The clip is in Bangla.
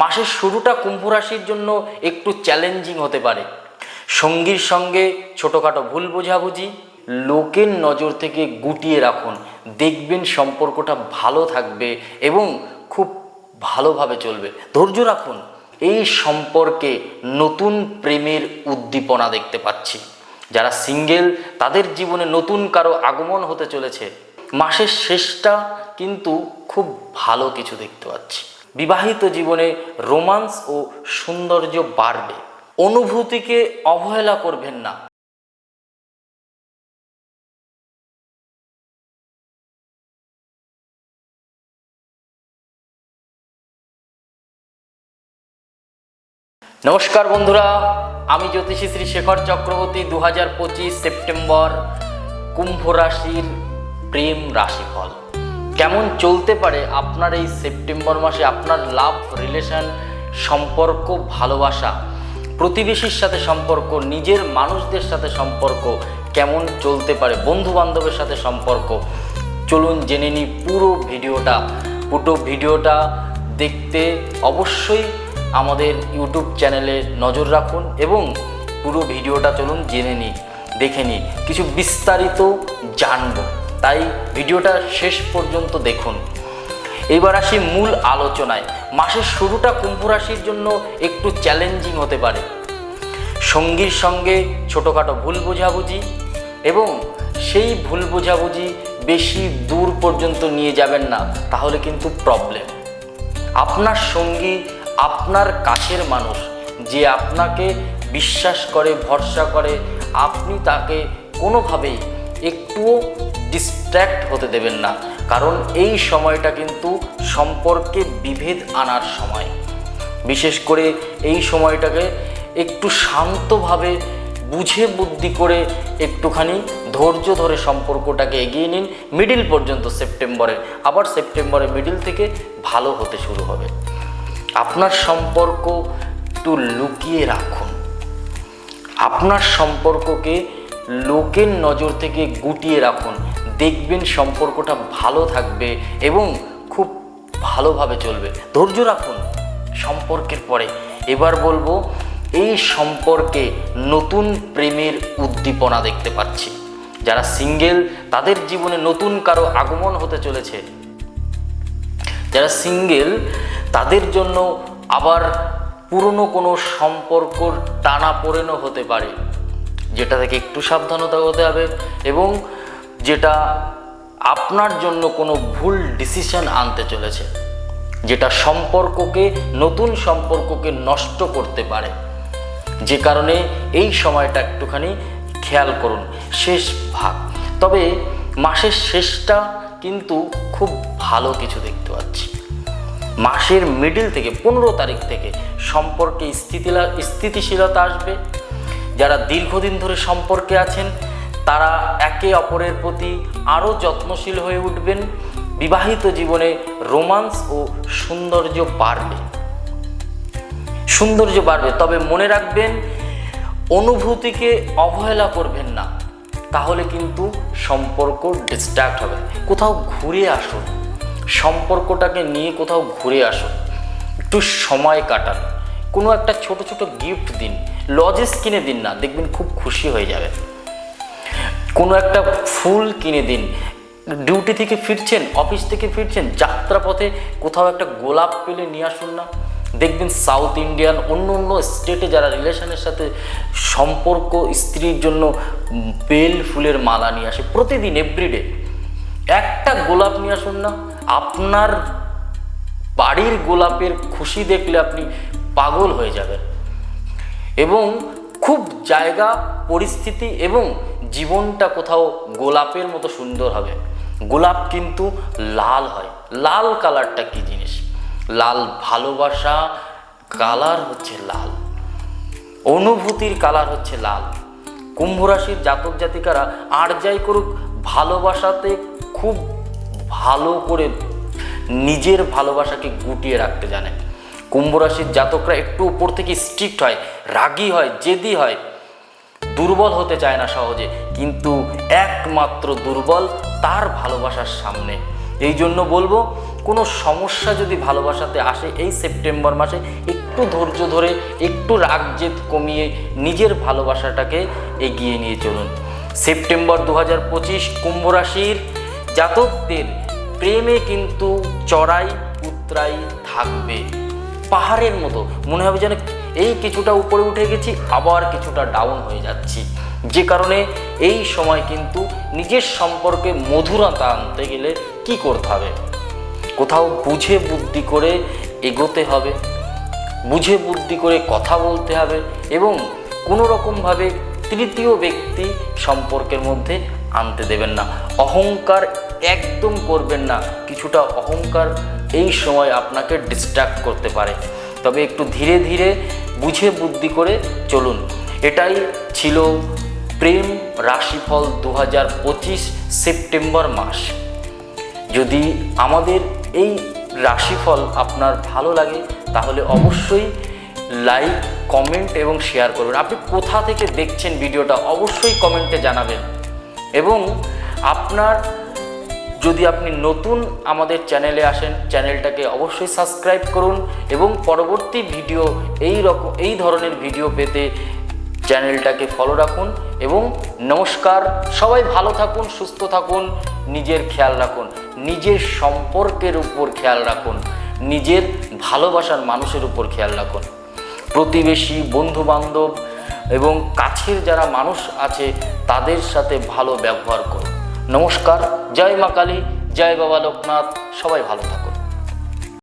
মাসের শুরুটা কুম্ভ রাশির জন্য একটু চ্যালেঞ্জিং হতে পারে। সঙ্গীর সঙ্গে ছোটোখাটো ভুল বোঝাবুঝি, লোকের নজর থেকে গুটিয়ে রাখুন। দেখবেন সম্পর্কটা ভালো থাকবে এবং খুব ভালোভাবে চলবে। ধৈর্য রাখুন, এই সম্পর্কে নতুন প্রেমের উদ্দীপনা দেখতে পাচ্ছি। যারা সিঙ্গেল তাদের জীবনে নতুন কারও আগমন হতে চলেছে। মাসের শেষটা কিন্তু খুব ভালো কিছু দেখতে পাচ্ছি। বিবাহিত জীবনে রোমান্স ও সৌন্দর্য বাড়বে। অনুভূতিকে অবহেলা করবেন না। নমস্কার বন্ধুরা, আমি জ্যোতিষী শ্রী শেখর চক্রবর্তী দু হাজার পঁচিশ সেপ্টেম্বর কুম্ভ রাশির প্রেম রাশিফল। কেমন চলতে পারে আপনার এই সেপ্টেম্বর মাসে আপনার লাভ রিলেশন সম্পর্ক, ভালোবাসা? প্রতিবেশীর সাথে সম্পর্ক, নিজের মানুষদের সাথে সম্পর্ক কেমন চলতে পারে? বন্ধু বান্ধবের সাথে সম্পর্ক? চলুন জেনে নিই পুরো ভিডিওটা। পুরো ভিডিওটা দেখতে অবশ্যই আমাদের ইউটিউব চ্যানেলে নজর রাখুন এবং পুরো ভিডিওটা চলুন জেনে নিই, দেখে নিই। কিছু বিস্তারিত জানব। তাই ভিডিওটা শেষ পর্যন্ত দেখুন। এবার আসি মূল আলোচনায়। মাসের শুরুটা কুম্ভ রাশির জন্য একটু চ্যালেঞ্জিং হতে পারে। সঙ্গীর সঙ্গে ছোটোখাটো ভুল বোঝাবুঝি এবং সেই ভুল বোঝাবুঝি বেশি দূর পর্যন্ত নিয়ে যাবেন না, তাহলে কিন্তু প্রবলেম আপনার সঙ্গী আপনার কাছের মানুষ, যে আপনাকে বিশ্বাস করে, ভরসা করে, আপনি তাকে কোনোভাবেই একটুও ডিস্ট্র্যাক্ট হতে দেবেন না। কারণ এই সময়টা কিন্তু সম্পর্কে বিভেদ আনার সময়। বিশেষ করে এই সময়টাকে একটু শান্তভাবে বুঝে বুদ্ধি করে একটুখানি ধৈর্য ধরে সম্পর্কটাকে এগিয়ে নিন। মিডিল পর্যন্ত সেপ্টেম্বরে, আবার সেপ্টেম্বরে মিডিল থেকে ভালো হতে শুরু হবে। আপনার সম্পর্ক একটু লুকিয়ে রাখুন। আপনার সম্পর্ককে লোকের নজর থেকে গুটিয়ে রাখুন। দেখবেন সম্পর্কটা ভালো থাকবে এবং খুব ভালোভাবে চলবে। ধৈর্য রাখুন সম্পর্কের পরে। এবার বলব, এই সম্পর্কে নতুন প্রেমের উদ্দীপনা দেখতে পাচ্ছি। যারা সিঙ্গেল, তাদের জীবনে নতুন কারও আগমন হতে চলেছে। যারা সিঙ্গেল, তাদের জন্য আবার পুরনো কোনো সম্পর্ক টানা পড়েনও হতে পারে। যেটা থেকে একটু সাবধানতা হতে হবে এবং যেটা আপনার জন্য কোনো ভুল ডিসিশন আনতে চলেছে, যেটা সম্পর্ককে, নতুন সম্পর্ককে নষ্ট করতে পারে। যে কারণে এই সময়টা একটুখানি খেয়াল করুন, শেষ ভাগ। তবে মাসের শেষটা কিন্তু খুব ভালো কিছু দেখতে পাচ্ছি। মাসের মিডিল থেকে, পনেরো তারিখ থেকে সম্পর্কে স্থিতিলা, স্থিতিশীলতা আসবে। যারা দীর্ঘদিন ধরে সম্পর্কে আছেন তারা একে অপরের প্রতি আরও যত্নশীল হয়ে উঠবেন। বিবাহিত জীবনে রোমান্স ও সৌন্দর্য বাড়বে। সৌন্দর্য বাড়বে। তবে মনে রাখবেন, অনুভূতিকে অবহেলা করবেন না। তাহলে কিন্তু সম্পর্ক ডিস্ট্র্যাক্ট হবে। কোথাও ঘুরে আসুন। সম্পর্কটাকে নিয়ে কোথাও ঘুরে আসুন। একটু সময় কাটান। কোনো একটা ছোট ছোট গিফট দিন। লজেস কিনে দিন না। দেখবেন খুব খুশি হয়ে যাবে কোনো একটা ফুল কিনে দিন। ডিউটি থেকে ফিরছেন, অফিস থেকে ফিরছেন, যাত্রাপথে কোথাও একটা গোলাপ পেলে নিয়ে আসুন না। দেখবেন সাউথ ইন্ডিয়ান অন্য অন্য স্টেটে যারা রিলেশনের সাথে সম্পর্ক, স্ত্রীর জন্য বেল ফুলের মালা নিয়ে আসে প্রতিদিন এভরিডে একটা গোলাপ নিয়ে আসুন না। আপনার বাড়ির গোলাপের খুশি দেখলে আপনি পাগল হয়ে যাবেন। এবং খুব জায়গা, পরিস্থিতি এবং জীবনটা কোথাও গোলাপের মতো সুন্দর হবে। গোলাপ কিন্তু লাল হয়। লাল কালারটা কি জিনিস? লাল ভালোবাসা, কালার হচ্ছে লাল। অনুভূতির কালার হচ্ছে লাল। কুম্ভ রাশির জাতক জাতিকারা আর যাই করুক, ভালোবাসাতে খুব ভালো করে নিজের ভালোবাসাকে গুটিয়ে রাখতে জানে। কুম্ভ রাশির জাতকরা একটু উপর থেকে স্ট্রিক্ট হয়, রাগী হয়, জেদি হয়। দুর্বল হতে চায় না সহজে, কিন্তু একমাত্র দুর্বল তার ভালোবাসার সামনে। এই জন্য বলব, কোনো সমস্যা যদি ভালোবাসাতে আসে এই সেপ্টেম্বর মাসে, একটু ধৈর্য ধরে, একটু রাগ জেদ কমিয়ে নিজের ভালোবাসাটাকে এগিয়ে নিয়ে চলুন। সেপ্টেম্বর দু হাজার পঁচিশ কুম্ভ রাশির জাতকদের প্রেমে কিন্তু চড়াই উতরাই থাকবে। পাহাড়ের মতো, মনে হবে যেন এই কিছুটা উপরে উঠে গেছি, আবার কিছুটা ডাউন হয়ে যাচ্ছি। যে কারণে এই সময় কিন্তু নিজের সম্পর্কে মধুরতা আনতে গেলে কি করতে হবে? কোথাও বুঝে বুদ্ধি করে এগোতে হবে, বুঝে বুদ্ধি করে কথা বলতে হবে এবং কোনো রকমভাবে তৃতীয় ব্যক্তি সম্পর্কের মধ্যে আনতে দেবেন না। অহংকার একদম করবেন না, কিছুটা অহংকার এই সময় আপনাকে ডিস্ট্র্যাক্ট করতে পারে। তবে একটু ধীরে ধীরে বুঝে বুদ্ধি করে চলুন। এটাই ছিল প্রেম রাশিফল দু হাজার পঁচিশ সেপ্টেম্বর মাস। যদি আমাদের এই রাশিফল আপনার ভালো লাগে, তাহলে অবশ্যই লাইক, কমেন্ট এবং শেয়ার করবেন আপনি কোথা থেকে দেখছেন ভিডিওটা অবশ্যই কমেন্টে জানাবেন। এবং আপনার যদি আপনি নতুন আমাদের চ্যানেলে আসেন, চ্যানেলটাকে অবশ্যই সাবস্ক্রাইব করুন এবং পরবর্তী ভিডিও এই রকম, এই ধরনের ভিডিও পেতে চ্যানেলটাকে ফলো রাখুন এবং নমস্কার। সবাই ভালো থাকুন, সুস্থ থাকুন, নিজের খেয়াল রাখুন, নিজের সম্পর্কের উপর খেয়াল রাখুন, নিজের ভালোবাসার মানুষের উপর খেয়াল রাখুন। প্রতিবেশী বন্ধু বান্ধব এবং কাছের যারা মানুষ আছে, তাদের সাথে ভালো ব্যবহার করুন। নমস্কার জয় মা কালী জয় বাবা লোকনাথ সবাই ভালো থাকুন।